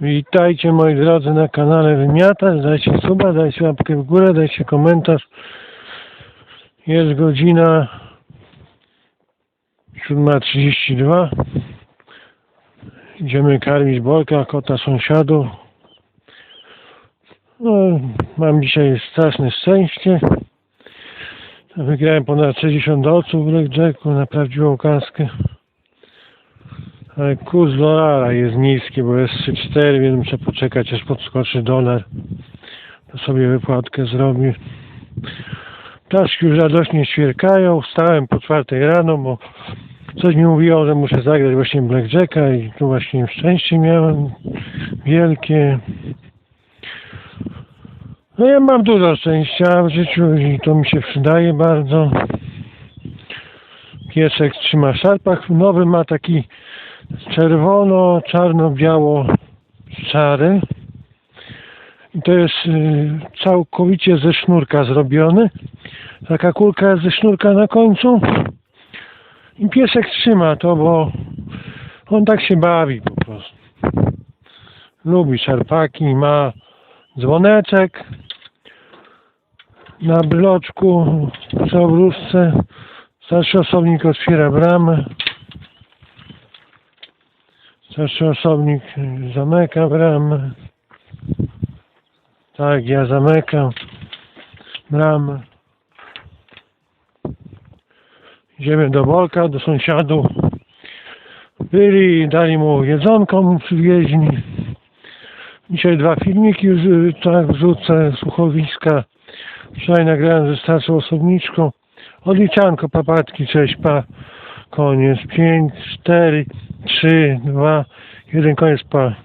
Witajcie moi drodzy na kanale Wymiata. Dajcie suba, dajcie łapkę w górę, dajcie komentarz. Jest godzina 7.32. Idziemy karmić Bolka, kota sąsiadów. No, mam dzisiaj straszne szczęście. Wygrałem ponad 60 dolców w Blackjacku na prawdziwą kaskę. Ale kurs dolara jest niski, bo jest 3,4, więc muszę poczekać aż podskoczy dolar. To sobie wypłatkę zrobię. Ptaszki już radośnie ćwierkają. Wstałem po czwartej rano, bo coś mi mówiło, że muszę zagrać właśnie Blackjacka i tu właśnie szczęście miałem wielkie. No ja mam dużo szczęścia w życiu i to mi się przydaje bardzo. Piesek trzyma szarpach. Nowy ma taki czerwono, czarno, biało, szary. I to jest y, całkowicie ze sznurka zrobiony. Taka kulka ze sznurka na końcu. I piesek trzyma to, bo on tak się bawi po prostu. Lubi szarpaki, ma dzwoneczek na bloczku przy obróżce. Starszy osobnik otwiera bramę. Starszy osobnik zamyka bramę. Tak, ja zamykam bramę. Idziemy do Bolka, do sąsiadów. Byli, dali mu jedzonko, mu przywieźli. Dzisiaj dwa filmiki tak wrzucę, słuchowiska. Wczoraj nagrałem ze starszą osobniczką. Odliczanko, papatki, cześć, pa. Koniec. 5, 4, 3, 2, 1, koniec, pa.